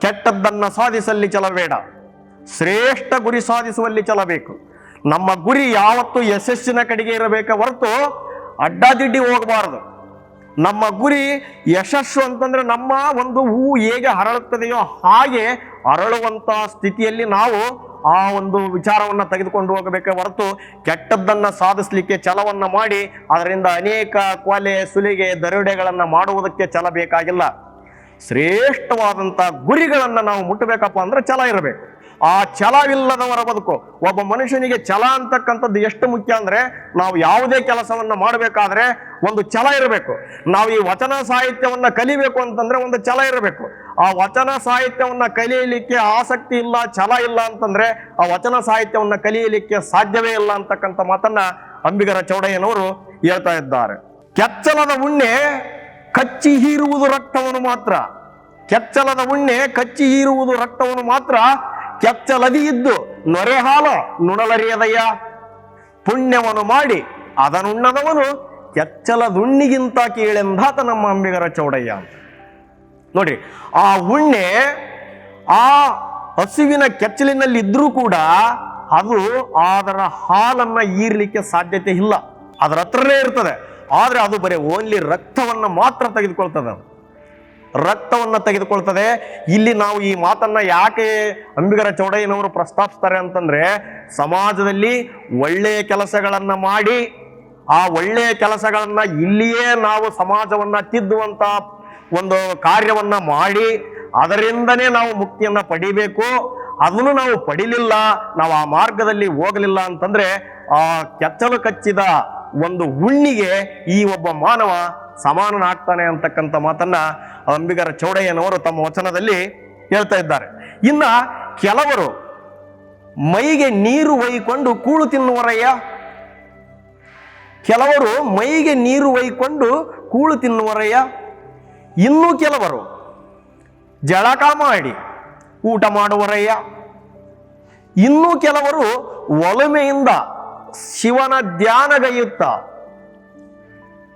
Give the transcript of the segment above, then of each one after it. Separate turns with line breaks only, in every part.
ಕೆಟ್ಟದ್ದನ್ನ ಸಾಧಿಸಲ್ಲಿ ಚಲಬೇಡ. ಶ್ರೇಷ್ಠ ಗುರಿ ಸಾಧಿಸುವಲ್ಲಿ ಚಲಬೇಕು. ನಮ್ಮ ಗುರಿ ಯಾವತ್ತು ಯಶಸ್ಸಿನ ಕಡೆಗೆ ಇರಬೇಕ ಹೊರತು ಅಡ್ಡಾದಿಡ್ಡಿ ಹೋಗಬಾರದು. ನಮ್ಮ ಗುರಿ ಯಶಸ್ಸು ಅಂತಂದ್ರೆ ನಮ್ಮ ಒಂದು ಹೂ ಹೇಗೆ ಹರಳುತ್ತದೆಯೋ ಹಾಗೆ ಅರಳುವಂತ ಸ್ಥಿತಿಯಲ್ಲಿ ನಾವು ಆ ಒಂದು ವಿಚಾರವನ್ನ ತೆಗೆದುಕೊಂಡು ಹೋಗಬೇಕೆ ಹೊರತು ಕೆಟ್ಟದ್ದನ್ನ ಸಾಧಿಸಲಿಕ್ಕೆ ಛಲವನ್ನು ಮಾಡಿ, ಅದರಿಂದ ಅನೇಕ ಕೊಲೆ ಸುಲಿಗೆ, ದರೋಡೆಗಳನ್ನು ಮಾಡುವುದಕ್ಕೆ ಛಲ ಬೇಕಾಗಿಲ್ಲ ಶ್ರೇಷ್ಠವಾದಂಥ ಗುರಿಗಳನ್ನು ನಾವು ಮುಟ್ಟಬೇಕಪ್ಪ ಅಂದ್ರೆ ಛಲ ಇರಬೇಕು. ಆ ಛಲವಿಲ್ಲದವರ ಬದುಕು, ಒಬ್ಬ ಮನುಷ್ಯನಿಗೆ ಛಲ ಅಂತಕ್ಕಂಥದ್ದು ಎಷ್ಟು ಮುಖ್ಯ ಅಂದ್ರೆ ನಾವು ಯಾವುದೇ ಕೆಲಸವನ್ನು ಮಾಡಬೇಕಾದ್ರೆ ಒಂದು ಛಲ ಇರಬೇಕು. ನಾವು ಈ ವಚನ ಸಾಹಿತ್ಯವನ್ನ ಕಲಿಬೇಕು ಅಂತಂದ್ರೆ ಒಂದು ಛಲ ಇರಬೇಕು. ಆ ವಚನ ಸಾಹಿತ್ಯವನ್ನ ಕಲಿಯಲಿಕ್ಕೆ ಆಸಕ್ತಿ ಇಲ್ಲ, ಛಲ ಇಲ್ಲ ಅಂತಂದ್ರೆ ಆ ವಚನ ಸಾಹಿತ್ಯವನ್ನ ಕಲಿಯಲಿಕ್ಕೆ ಸಾಧ್ಯವೇ ಇಲ್ಲ ಅಂತಕ್ಕಂಥ ಮಾತನ್ನ ಅಂಬಿಗರ ಚೌಡಯ್ಯನವರು ಹೇಳ್ತಾ ಇದ್ದಾರೆ. ಕೆಚ್ಚಲದ ಉಣ್ಣೆ ಕಚ್ಚಿ ಹೀರುವುದು ರಕ್ತವನು ಮಾತ್ರ. ಕೆಚ್ಚಲದ ಉಣ್ಣೆ ಕಚ್ಚಿ ಹೀರುವುದು ರಕ್ತವನು ಮಾತ್ರ. ಕೆಚ್ಚಲದಿ ಇದ್ದು ನೊರೆ ಹಾಲ ನುಣಲರಿಯದಯ್ಯ. ಪುಣ್ಯವನ್ನು ಮಾಡಿ ಅದನುಣ್ಣದವನು ಕೆಚ್ಚಲದುಣ್ಣಿಗಿಂತ ಕೇಳೆಂದಾತ ನಮ್ಮ ಅಂಬಿಗರ ಚೌಡಯ್ಯ ಅಂತ. ನೋಡ್ರಿ ಆ ಉಣ್ಣೆ ಆ ಹಸುವಿನ ಕೆಚ್ಚಲಿನಲ್ಲಿ ಇದ್ರೂ ಕೂಡ ಅದು ಅದರ ಹಾಲನ್ನ ಈರ್ಲಿಕ್ಕೆ ಸಾಧ್ಯತೆ ಇಲ್ಲ. ಅದರ ಹತ್ರನೇ ಇರ್ತದೆ. ಆದ್ರೆ ಅದು ಬರೀ ಓನ್ಲಿ ರಕ್ತವನ್ನು ಮಾತ್ರ ತೆಗೆದುಕೊಳ್ತದೆ ಅದು. ರಕ್ತವನ್ನು ತೆಗೆದುಕೊಳ್ತದೆ. ಇಲ್ಲಿ ನಾವು ಈ ಮಾತನ್ನ ಯಾಕೆ ಅಂಬಿಗರ ಚೌಡಯ್ಯನವರು ಪ್ರಸ್ತಾಪಿಸ್ತಾರೆ ಅಂತಂದ್ರೆ, ಸಮಾಜದಲ್ಲಿ ಒಳ್ಳೆಯ ಕೆಲಸಗಳನ್ನು ಮಾಡಿ, ಆ ಒಳ್ಳೆಯ ಕೆಲಸಗಳನ್ನು ಇಲ್ಲಿಯೇ ನಾವು ಸಮಾಜವನ್ನ ತಿದ್ದುವಂಥ ಒಂದು ಕಾರ್ಯವನ್ನ ಮಾಡಿ, ಅದರಿಂದನೇ ನಾವು ಮುಕ್ತಿಯನ್ನು ಪಡಿಬೇಕು. ಅದನ್ನು ನಾವು ಪಡಿಲಿಲ್ಲ, ನಾವು ಆ ಮಾರ್ಗದಲ್ಲಿ ಹೋಗಲಿಲ್ಲ ಅಂತಂದ್ರೆ, ಆ ಕೆಚ್ಚಲು ಕಚ್ಚಿದ ಒಂದು ಹುಣ್ಣಿಗೆ ಈ ಒಬ್ಬ ಮಾನವ ಸಮಾನನಾಗ್ತಾನೆ ಅಂತಕ್ಕಂಥ ಮಾತನ್ನ ಅಂಬಿಗರ ಚೌಡಯ್ಯನವರು ತಮ್ಮ ವಚನದಲ್ಲಿ ಹೇಳ್ತಾ ಇದ್ದಾರೆ. ಇನ್ನ ಕೆಲವರು, ಮೈಗೆ ನೀರು ಒಯ್ಕೊಂಡು ಕೂಳು ತಿನ್ನುವರಯ್ಯ? ಕೆಲವರು ಮೈಗೆ ನೀರು ಒಯ್ಕೊಂಡು ಕೂಳು ತಿನ್ನುವರಯ್ಯ? ಇನ್ನೂ ಕೆಲವರು ಜಳಕ ಮಾಡಿ ಊಟ ಮಾಡುವರಯ್ಯ? ಇನ್ನೂ ಕೆಲವರು ಒಲಮೆಯಿಂದ ಶಿವನ ಧ್ಯಾನಗೈಯುತ್ತ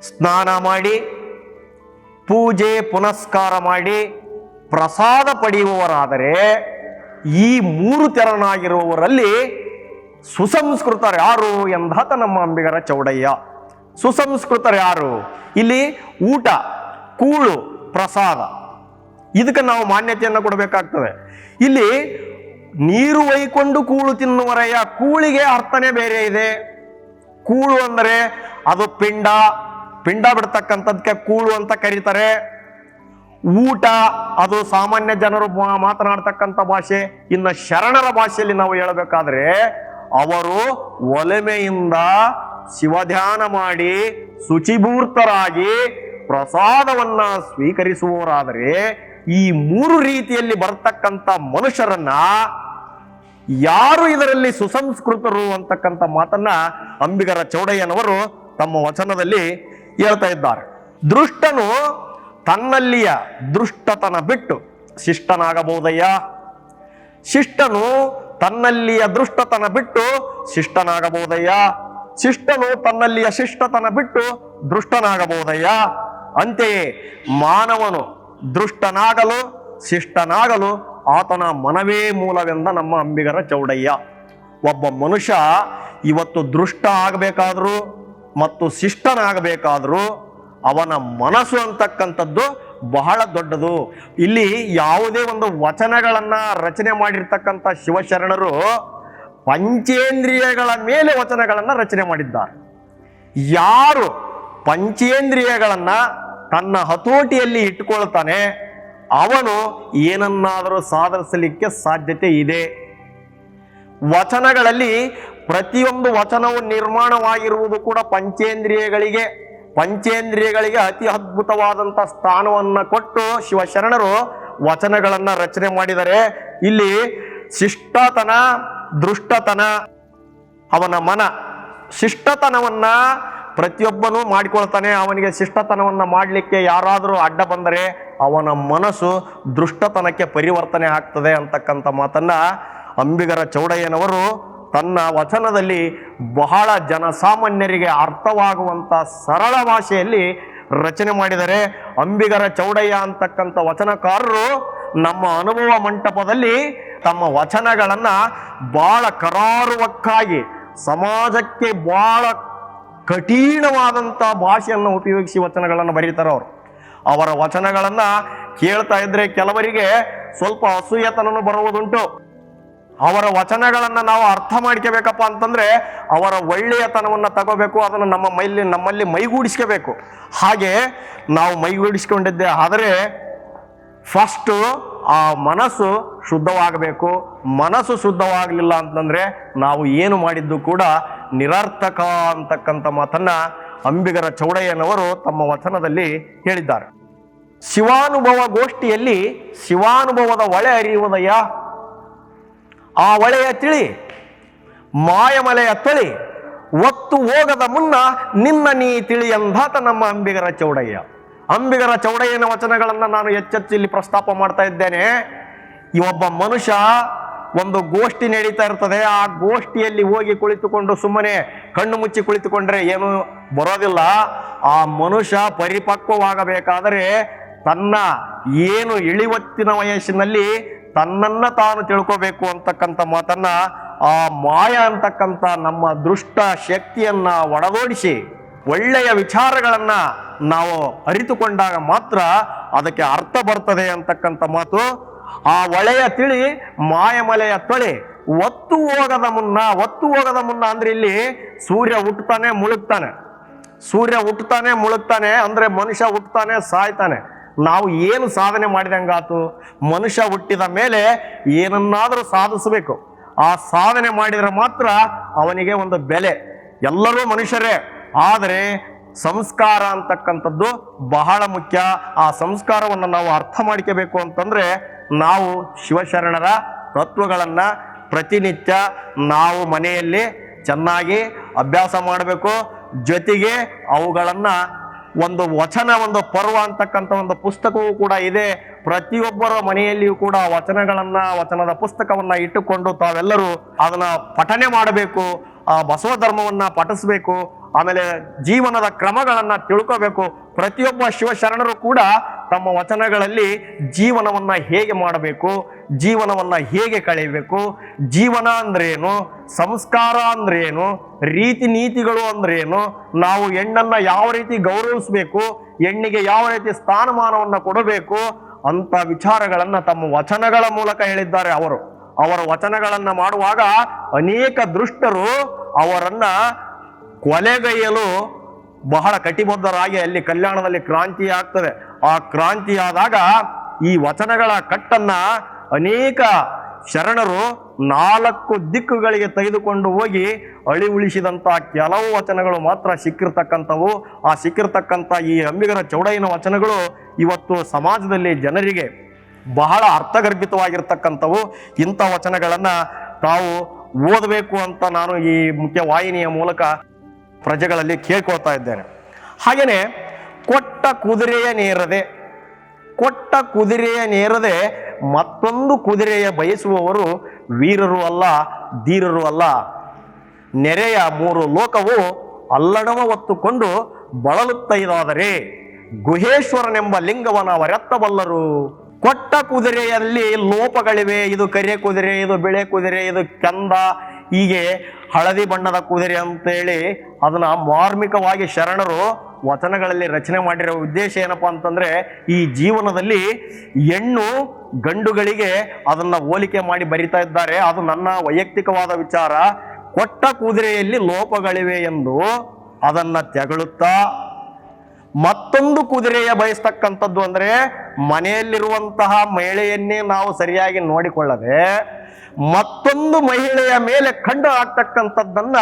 ಸ್ನಾನ ಮಾಡಿ, ಪೂಜೆ ಪುನಸ್ಕಾರ ಮಾಡಿ, ಪ್ರಸಾದ ಪಡೆಯುವವರಾದರೆ ಈ ಮೂರು ತೆರನಾಗಿರುವವರಲ್ಲಿ ಸುಸಂಸ್ಕೃತರು ಯಾರು ಎಂದಾತ ನಮ್ಮ ಅಂಬಿಗರ ಚೌಡಯ್ಯ. ಸುಸಂಸ್ಕೃತರು ಯಾರು? ಇಲ್ಲಿ ಊಟ, ಕೂಳು, ಪ್ರಸಾದ. ಇದಕ್ಕೆ ನಾವು ಮಾನ್ಯತೆಯನ್ನು ಕೊಡಬೇಕಾಗ್ತದೆ. ಇಲ್ಲಿ ನೀರು ಒಯ್ಕೊಂಡು ಕೂಳು ತಿನ್ನುವರೆಯ ಕೂಳಿಗೆ ಅರ್ಥನೇ ಬೇರೆ ಇದೆ. ಕೂಳು ಅಂದರೆ ಅದು ಪಿಂಡ. ಪಿಂಡ ಬಿಡ್ತಕ್ಕಂಥದ್ಕೆ ಕೂಳು ಅಂತ ಕರೀತಾರೆ. ಊಟ ಅದು ಸಾಮಾನ್ಯ ಜನರು ಮಾತನಾಡ್ತಕ್ಕಂಥ ಭಾಷೆ. ಇನ್ನು ಶರಣರ ಭಾಷೆಯಲ್ಲಿ ನಾವು ಹೇಳಬೇಕಾದ್ರೆ ಅವರು ಒಲೆಮೆಯಿಂದ ಶಿವಧ್ಯಾನ ಮಾಡಿ ಶುಚಿಭೂರ್ತರಾಗಿ ಪ್ರಸಾದವನ್ನ ಸ್ವೀಕರಿಸುವವರಾದರೆ ಈ ಮೂರು ರೀತಿಯಲ್ಲಿ ಬರ್ತಕ್ಕಂಥ ಮನುಷ್ಯರನ್ನ ಯಾರು ಇದರಲ್ಲಿ ಸುಸಂಸ್ಕೃತರು ಅಂತಕ್ಕಂಥ ಮಾತನ್ನ ಅಂಬಿಗರ ಚೌಡಯ್ಯನವರು ತಮ್ಮ ವಚನದಲ್ಲಿ ಹೇಳ್ತಾ ಇದ್ದಾರೆ. ದೃಷ್ಟನು ತನ್ನಲ್ಲಿಯ ದೃಷ್ಟತನ ಬಿಟ್ಟು ಶಿಷ್ಟನಾಗಬಹುದಯ್ಯ? ಶಿಷ್ಟನು ತನ್ನಲ್ಲಿಯ ದೃಷ್ಟತನ ಬಿಟ್ಟು ಶಿಷ್ಟನಾಗಬಹುದಯ್ಯ? ಶಿಷ್ಟನು ತನ್ನಲ್ಲಿಯ ಶಿಷ್ಟತನ ಬಿಟ್ಟು ದೃಷ್ಟನಾಗಬಹುದಯ್ಯ? ಅಂತೆಯೇ ಮಾನವನು ದೃಷ್ಟನಾಗಲು, ಶಿಷ್ಟನಾಗಲು ಆತನ ಮನವೇ ಮೂಲವೆಂದ ನಮ್ಮ ಅಂಬಿಗರ ಚೌಡಯ್ಯ. ಒಬ್ಬ ಮನುಷ್ಯ ಇವತ್ತು ದೃಷ್ಟ ಆಗಬೇಕಾದ್ರೂ ಮತ್ತು ಶಿಷ್ಟನಾಗಬೇಕಾದ್ರೂ ಅವನ ಮನಸ್ಸು ಅಂತಕ್ಕಂಥದ್ದು ಬಹಳ ದೊಡ್ಡದು. ಇಲ್ಲಿ ಯಾವುದೇ ಒಂದು ವಚನಗಳನ್ನು ರಚನೆ ಮಾಡಿರ್ತಕ್ಕಂಥ ಶಿವಶರಣರು ಪಂಚೇಂದ್ರಿಯಗಳ ಮೇಲೆ ವಚನಗಳನ್ನು ರಚನೆ ಮಾಡಿದ್ದಾರೆ. ಯಾರು ಪಂಚೇಂದ್ರಿಯಗಳನ್ನ ತನ್ನ ಹತೋಟಿಯಲ್ಲಿ ಇಟ್ಟುಕೊಳ್ತಾನೆ, ಅವನು ಏನನ್ನಾದರೂ ಸಾಧಿಸಲಿಕ್ಕೆ ಸಾಧ್ಯತೆ ಇದೆ. ವಚನಗಳಲ್ಲಿ ಪ್ರತಿಯೊಂದು ವಚನವು ನಿರ್ಮಾಣವಾಗಿರುವುದು ಕೂಡ ಪಂಚೇಂದ್ರಿಯಗಳಿಗೆ ಪಂಚೇಂದ್ರಿಯಗಳಿಗೆ ಅತಿ ಅದ್ಭುತವಾದಂಥ ಸ್ಥಾನವನ್ನು ಕೊಟ್ಟು ಶಿವಶರಣರು ವಚನಗಳನ್ನು ರಚನೆ ಮಾಡಿದರೆ, ಇಲ್ಲಿ ಶಿಷ್ಟತನ, ದೃಷ್ಟತನ, ಅವನ ಮನ. ಶಿಷ್ಟತನವನ್ನ ಪ್ರತಿಯೊಬ್ಬನೂ ಮಾಡಿಕೊಳ್ತಾನೆ, ಅವನಿಗೆ ಶಿಷ್ಟತನವನ್ನು ಮಾಡಲಿಕ್ಕೆ ಯಾರಾದರೂ ಅಡ್ಡ ಬಂದರೆ ಅವನ ಮನಸ್ಸು ದುಷ್ಟತನಕ್ಕೆ ಪರಿವರ್ತನೆ ಆಗ್ತದೆ ಅಂತಕ್ಕಂಥ ಮಾತನ್ನು ಅಂಬಿಗರ ಚೌಡಯ್ಯನವರು ತನ್ನ ವಚನದಲ್ಲಿ ಬಹಳ ಜನಸಾಮಾನ್ಯರಿಗೆ ಅರ್ಥವಾಗುವಂಥ ಸರಳ ಭಾಷೆಯಲ್ಲಿ ರಚನೆ ಮಾಡಿದರೆ. ಅಂಬಿಗರ ಚೌಡಯ್ಯ ಅಂತಕ್ಕಂಥ ವಚನಕಾರರು ನಮ್ಮ ಅನುಭವ ಮಂಟಪದಲ್ಲಿ ತಮ್ಮ ವಚನಗಳನ್ನು ಬಹಳ ಕರಾರುವಕ್ಕಾಗಿ, ಸಮಾಜಕ್ಕೆ ಬಹಳ ಕಠಿಣವಾದಂಥ ಭಾಷೆಯನ್ನು ಉಪಯೋಗಿಸಿ ವಚನಗಳನ್ನು ಬರೀತಾರೆ ಅವರು. ಅವರ ವಚನಗಳನ್ನು ಕೇಳ್ತಾ ಇದ್ರೆ ಕೆಲವರಿಗೆ ಸ್ವಲ್ಪ ಅಸೂಯತನನು ಬರುವುದುಂಟು. ಅವರ ವಚನಗಳನ್ನು ನಾವು ಅರ್ಥ ಮಾಡ್ಕೋಬೇಕಪ್ಪ ಅಂತಂದ್ರೆ ಅವರ ಒಳ್ಳೆಯತನವನ್ನು ತಗೋಬೇಕು, ಅದನ್ನು ನಮ್ಮ ಮೈಲಿ, ನಮ್ಮಲ್ಲಿ ಮೈಗೂಡಿಸ್ಕೋಬೇಕು. ಹಾಗೆ ನಾವು ಮೈಗೂಡಿಸ್ಕೊಂಡಿದ್ದೆ ಆದರೆ ಫಸ್ಟು ಆ ಮನಸ್ಸು ಶುದ್ಧವಾಗಬೇಕು. ಮನಸ್ಸು ಶುದ್ಧವಾಗಲಿಲ್ಲ ಅಂತಂದರೆ ನಾವು ಏನು ಮಾಡಿದ್ದು ಕೂಡ ನಿರರ್ಥಕ ಅಂತಕ್ಕಂಥ ಮಾತನ್ನ ಅಂಬಿಗರ ಚೌಡಯ್ಯನವರು ತಮ್ಮ ವಚನದಲ್ಲಿ ಹೇಳಿದ್ದಾರೆ. ಶಿವಾನುಭವ ಗೋಷ್ಠಿಯಲ್ಲಿ ಶಿವಾನುಭವದ ಒಳೆ ಅರಿಯುವುದಯ್ಯ ಆ ಒಳೆಯ ತಿಳಿ, ಮಾಯಮಲೆಯ ತಳಿ, ಒತ್ತು ಹೋಗದ ಮುನ್ನ ನಿನ್ನ ನೀ ತಿಳಿ ಎಂದಾತ ನಮ್ಮ ಅಂಬಿಗರ ಚೌಡಯ್ಯ. ಅಂಬಿಗರ ಚೌಡಯ್ಯನ ವಚನಗಳನ್ನು ನಾನು ಹೆಚ್ಚೆಚ್ಚು ಇಲ್ಲಿ ಪ್ರಸ್ತಾಪ ಮಾಡ್ತಾ ಇದ್ದೇನೆ. ಈ ಒಬ್ಬ ಮನುಷ್ಯ ಒಂದು ಗೋಷ್ಠಿ ನಡೀತಾ ಇರ್ತದೆ. ಆ ಗೋಷ್ಠಿಯಲ್ಲಿ ಹೋಗಿ ಕುಳಿತುಕೊಂಡು ಸುಮ್ಮನೆ ಕಣ್ಣು ಮುಚ್ಚಿ ಕುಳಿತುಕೊಂಡ್ರೆ ಏನು ಬರೋದಿಲ್ಲ. ಆ ಮನುಷ್ಯ ಪರಿಪಕ್ವವಾಗಬೇಕಾದರೆ ತನ್ನ ಏನು ಇಳಿವತ್ತಿನ ವಯಸ್ಸಿನಲ್ಲಿ ತನ್ನನ್ನ ತಾನು ತಿಳ್ಕೋಬೇಕು ಅಂತಕ್ಕಂಥ ಮಾತನ್ನ, ಆ ಮಾಯ ಅಂತಕ್ಕಂಥ ನಮ್ಮ ದುಷ್ಟ ಶಕ್ತಿಯನ್ನ ಒಡದೋಡಿಸಿ, ಒಳ್ಳೆಯ ವಿಚಾರಗಳನ್ನ ನಾವು ಅರಿತುಕೊಂಡಾಗ ಮಾತ್ರ ಅದಕ್ಕೆ ಅರ್ಥ ಬರ್ತದೆ ಅಂತಕ್ಕಂಥ ಮಾತು ಆ ಒಳೆಯ ತಿಳಿ ಮಾಯಮಲೆಯ ತೊಳೆ. ಒತ್ತು ಹೋಗದ ಮುನ್ನ, ಒತ್ತು ಹೋಗದ ಮುನ್ನ ಅಂದ್ರೆ ಇಲ್ಲಿ ಸೂರ್ಯ ಹುಟ್ಟುತ್ತಾನೆ, ಮುಳುಗ್ತಾನೆ. ಸೂರ್ಯ ಹುಟ್ಟುತ್ತಾನೆ, ಮುಳುಗ್ತಾನೆ ಅಂದ್ರೆ ಮನುಷ್ಯ ಹುಟ್ಟುತ್ತಾನೆ, ಸಾಯ್ತಾನೆ. ನಾವು ಏನು ಸಾಧನೆ ಮಾಡಿದಂಗಾತು? ಮನುಷ್ಯ ಹುಟ್ಟಿದ ಮೇಲೆ ಏನನ್ನಾದರೂ ಸಾಧಿಸಬೇಕು. ಆ ಸಾಧನೆ ಮಾಡಿದರೆ ಮಾತ್ರ ಅವನಿಗೆ ಒಂದು ಬೆಲೆ. ಎಲ್ಲರೂ ಮನುಷ್ಯರೇ. ಆದರೆ ಸಂಸ್ಕಾರ ಅಂತಕ್ಕಂಥದ್ದು ಬಹಳ ಮುಖ್ಯ. ಆ ಸಂಸ್ಕಾರವನ್ನು ನಾವು ಅರ್ಥ ಮಾಡ್ಕೋಬೇಕು ಅಂತಂದ್ರೆ ನಾವು ಶಿವಶರಣರ ತತ್ವಗಳನ್ನು ಪ್ರತಿನಿತ್ಯ ನಾವು ಮನೆಯಲ್ಲಿ ಚೆನ್ನಾಗಿ ಅಭ್ಯಾಸ ಮಾಡಬೇಕು. ಜೊತೆಗೆ ಅವುಗಳನ್ನು ಒಂದು ವಚನ, ಒಂದು ಪರ್ವ ಅಂತಕ್ಕಂಥ ಒಂದು ಪುಸ್ತಕವೂ ಕೂಡ ಇದೆ. ಪ್ರತಿಯೊಬ್ಬರ ಮನೆಯಲ್ಲಿಯೂ ಕೂಡ ವಚನಗಳನ್ನ, ವಚನದ ಪುಸ್ತಕವನ್ನ ಇಟ್ಟುಕೊಂಡು ತಾವೆಲ್ಲರೂ ಅದನ್ನ ಪಠನೆ ಮಾಡಬೇಕು, ಆ ಬಸವ ಧರ್ಮವನ್ನ ಪಠಿಸಬೇಕು, ಆಮೇಲೆ ಜೀವನದ ಕ್ರಮಗಳನ್ನ ತಿಳ್ಕೋಬೇಕು. ಪ್ರತಿಯೊಬ್ಬ ಶಿವಶರಣರು ಕೂಡ ತಮ್ಮ ವಚನಗಳಲ್ಲಿ ಜೀವನವನ್ನು ಹೇಗೆ ಮಾಡಬೇಕು, ಜೀವನವನ್ನು ಹೇಗೆ ಕಳೆಯಬೇಕು, ಜೀವನ ಅಂದ್ರೇನು, ಸಂಸ್ಕಾರ ಅಂದ್ರೇನು, ರೀತಿ ನೀತಿಗಳು ಅಂದ್ರೇನು, ನಾವು ಹೆಣ್ಣನ್ನು ಯಾವ ರೀತಿ ಗೌರವಿಸಬೇಕು, ಹೆಣ್ಣಿಗೆ ಯಾವ ರೀತಿ ಸ್ಥಾನಮಾನವನ್ನು ಕೊಡಬೇಕು ಅಂತ ವಿಚಾರಗಳನ್ನು ತಮ್ಮ ವಚನಗಳ ಮೂಲಕ ಹೇಳಿದ್ದಾರೆ ಅವರು. ಅವರ ವಚನಗಳನ್ನು ಮಾಡುವಾಗ ಅನೇಕ ದೃಷ್ಟರು ಅವರನ್ನು ಕೊಲೆಗೈಯಲು ಬಹಳ ಕಟಿಬದ್ಧರಾಗಿ ಅಲ್ಲಿ ಕಲ್ಯಾಣದಲ್ಲಿ ಕ್ರಾಂತಿ ಆಗ್ತದೆ ಆ ಕ್ರಾಂತಿಯಾದಾಗ ಈ ವಚನಗಳ ಕಟ್ಟನ್ನ ಅನೇಕ ಶರಣರು ನಾಲ್ಕು ದಿಕ್ಕುಗಳಿಗೆ ತೆಗೆದುಕೊಂಡು ಹೋಗಿ ಅಳಿ ಉಳಿಸಿದಂಥ ಕೆಲವು ವಚನಗಳು ಮಾತ್ರ ಸಿಕ್ಕಿರ್ತಕ್ಕಂಥವು. ಆ ಸಿಕ್ಕಿರ್ತಕ್ಕಂಥ ಈ ಅಂಬಿಗರ ಚೌಡಯ್ಯನ ವಚನಗಳು ಇವತ್ತು ಸಮಾಜದಲ್ಲಿ ಜನರಿಗೆ ಬಹಳ ಅರ್ಥಗರ್ಭಿತವಾಗಿರ್ತಕ್ಕಂಥವು. ಇಂಥ ವಚನಗಳನ್ನು ತಾವು ಓದಬೇಕು ಅಂತ ನಾನು ಈ ಮುಖ್ಯ ವಾಹಿನಿಯ ಮೂಲಕ ಪ್ರಜೆಗಳಲ್ಲಿ ಕೇಳ್ಕೊಳ್ತಾ ಇದ್ದೇನೆ. ಹಾಗೆಯೇ ಕೊಟ್ಟ ಕುದುರೆಯ ನೇರದೆ, ಕೊಟ್ಟ ಕುದುರೆಯ ನೇರದೆ ಮತ್ತೊಂದು ಕುದುರೆಯ ಬಯಸುವವರು ವೀರರು ಅಲ್ಲ, ಧೀರರು ಅಲ್ಲ. ನೆರೆಯ ಮೂರು ಲೋಕವು ಅಲ್ಲಣವ ಹೊತ್ತುಕೊಂಡು ಬಳಲುತ್ತೈದಾದರೆ ಗುಹೇಶ್ವರನೆಂಬ ಲಿಂಗವನ ಅವರೆತ್ತಬಲ್ಲರು. ಕೊಟ್ಟ ಕುದುರೆಯಲ್ಲಿ ಲೋಪಗಳಿವೆ, ಇದು ಕರಿಯ ಕುದುರೆ, ಇದು ಬಿಳೆ ಕುದುರೆ, ಇದು ಕಂದ ಹೀಗೆ ಹಳದಿ ಬಣ್ಣದ ಕುದುರೆ ಅಂತೇಳಿ ಅದನ್ನು ಮಾರ್ಮಿಕವಾಗಿ ಶರಣರು ವಚನಗಳಲ್ಲಿ ರಚನೆ ಮಾಡಿರೋ ಉದ್ದೇಶ ಏನಪ್ಪಾ ಅಂತಂದ್ರೆ, ಈ ಜೀವನದಲ್ಲಿ ಹೆಣ್ಣು ಗಂಡುಗಳಿಗೆ ಅದನ್ನ ಹೋಲಿಕೆ ಮಾಡಿ ಬರಿತಾ ಇದ್ದಾರೆ. ಅದು ನನ್ನ ವೈಯಕ್ತಿಕವಾದ ವಿಚಾರ. ಕೊಟ್ಟ ಕುದುರೆಯಲ್ಲಿ ಲೋಪಗಳಿವೆ ಎಂದು ಅದನ್ನ ತೆಗಳುತ್ತಾ ಮತ್ತೊಂದು ಕುದುರೆಯ ಬಯಸ್ತಕ್ಕಂಥದ್ದು ಅಂದ್ರೆ ಮನೆಯಲ್ಲಿರುವಂತಹ ಮಹಿಳೆಯನ್ನೇ ನಾವು ಸರಿಯಾಗಿ ನೋಡಿಕೊಳ್ಳದೆ ಮತ್ತೊಂದು ಮಹಿಳೆಯ ಮೇಲೆ ಕಂಡು ಆಗ್ತಕ್ಕಂಥದ್ದನ್ನ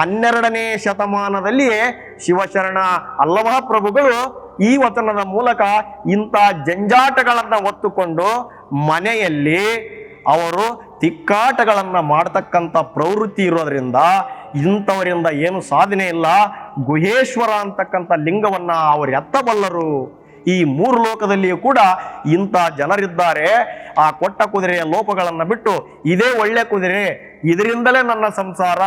ಹನ್ನೆರಡನೇ ಶತಮಾನದಲ್ಲಿ ಶಿವಶರಣ ಅಲ್ಲಮ ಪ್ರಭುಗಳು ಈ ವಚನದ ಮೂಲಕ ಇಂಥ ಜಂಜಾಟಗಳನ್ನು ಒತ್ತುಕೊಂಡು ಮನೆಯಲ್ಲಿ ಅವರು ತಿಕ್ಕಾಟಗಳನ್ನು ಮಾಡ್ತಕ್ಕಂಥ ಪ್ರವೃತ್ತಿ ಇರೋದ್ರಿಂದ ಇಂಥವರಿಂದ ಏನು ಸಾಧನೆ ಇಲ್ಲ. ಗುಹೇಶ್ವರ ಅಂತಕ್ಕಂಥ ಲಿಂಗವನ್ನ ಅವರು ಎತ್ತಬಲ್ಲರು. ಈ ಮೂರು ಲೋಕದಲ್ಲಿಯೂ ಕೂಡ ಇಂಥ ಜನರಿದ್ದಾರೆ. ಆ ಕೊಟ್ಟ ಕುದುರೆಯ ಲೋಪಗಳನ್ನು ಬಿಟ್ಟು ಇದೇ ಒಳ್ಳೆ ಕುದುರೆ, ಇದರಿಂದಲೇ ನನ್ನ ಸಂಸಾರ,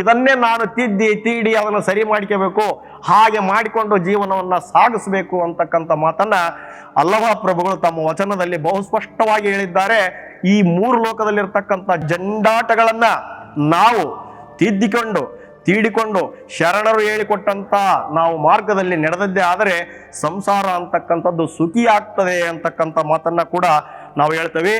ಇದನ್ನೇ ನಾನು ತಿದ್ದಿ, ತೀಡಿ ಅದನ್ನು ಸರಿ ಮಾಡ್ಕೋಬೇಕು, ಹಾಗೆ ಮಾಡಿಕೊಂಡು ಜೀವನವನ್ನು ಸಾಗಿಸಬೇಕು ಅಂತಕ್ಕಂಥ ಮಾತನ್ನ ಅಲ್ಲವ ಪ್ರಭುಗಳು ತಮ್ಮ ವಚನದಲ್ಲಿ ಬಹು ಸ್ಪಷ್ಟವಾಗಿ ಹೇಳಿದ್ದಾರೆ. ಈ ಮೂರು ಲೋಕದಲ್ಲಿರ್ತಕ್ಕಂಥ ಜಂಡಾಟಗಳನ್ನು ನಾವು ತಿದ್ದಿಕೊಂಡು ತೀಡಿಕೊಂಡು ಶರಣರು ಹೇಳಿಕೊಟ್ಟಂತ ನಾವು ಮಾರ್ಗದಲ್ಲಿ ನಡೆದದ್ದೇ ಆದರೆ ಸಂಸಾರ ಅಂತಕ್ಕಂಥದ್ದು ಸುಖಿ ಆಗ್ತದೆ ಅಂತಕ್ಕಂಥ ಮಾತನ್ನ ಕೂಡ ನಾವು ಹೇಳ್ತೇವೆ.